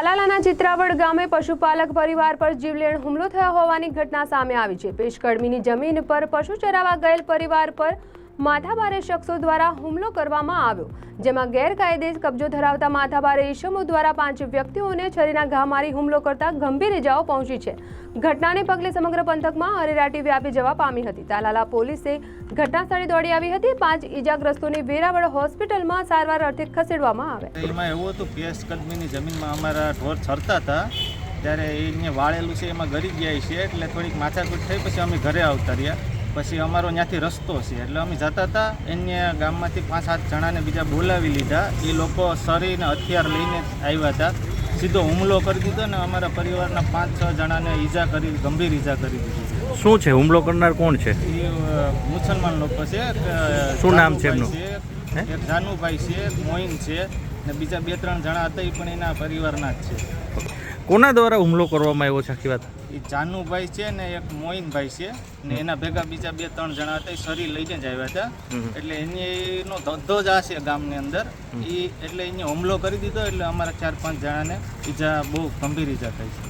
તાલાલાના ચિત્રાવડ ગામે પશુપાલક પરિવાર પર જીવલેણ હુમલો થયો હોવાની ઘટના સામે આવી છે. પેશકડમીની જમીન પર પશુ ચરાવવા ગયેલ પરિવાર પર માથાભારે શખ્સો દ્વારા હુમલો કરવામાં આવ્યો, જેમાં ગેરકાયદે કબજો ધરાવતા માથાભારે ઈસમો દ્વારા પાંચ વ્યક્તિઓને છરીના ઘા મારી હુમલો કરતા ગંભીર ઇજાઓ પહોંચી છે. ઘટનાને પગલે સમગ્ર પંથકમાં અરેરાટી વ્યાપી જવા પામી હતી. તાલાલા પોલીસે ઘટના સ્થળે દોડી આવી હતી. પાંચ ઇજાગ્રસ્તોને વેરાવળ હોસ્પિટલમાં સારવાર અર્થે ખસેડવામાં આવ્યા એમાં એવું હતું કેસ કદમીની જમીનમાં અમારા ઢોર છરતા હતા. ત્યારે એને વાળેલું છે, એમાં ગરી ગયા છે એટલે થોડીક માથાકૂટ થઈ, પછી અમે ઘરે આવતા રહ્યા. પછી અમારો ત્યાંથી રસ્તો છે. એટલે અમે જતા હતા એને ગામમાંથી પાંચ સાત જણાને બીજા બોલાવી લીધા. એ લોકો શરીરને હથિયાર લઈને આવ્યા હતા. સીધો હુમલો કરી દીધો ને અમારા પરિવારના પાંચ છ જણાને ઈજા કરી ગંભીર ઈજા કરી દીધી શું છે? હુમલો કરનાર કોણ છે? એ મુસલમાન લોકો છે શું નામ છે એમનું? એક જાનુભાઈ છે મોઈન છે ને બીજા બે ત્રણ જણા હતા એ પણ એના પરિવારના જ છે. કોના દ્વારા હુમલો કરવામાં આવ્યો છે આખી વાત? એ જાનુભાઈ છે ને એક મોઈનભાઈ છે ને એના ભેગા બીજા બે ત્રણ જણા હતા એ શરીર લઈને જ આવ્યા હતા. એટલે એનો ધંધો જ આ છે ગામની અંદર. એ એટલે એને હુમલો કરી દીધો એટલે અમારા ચાર પાંચ જણાને ઈજા બહુ ગંભીર ઈજા થઈ છે.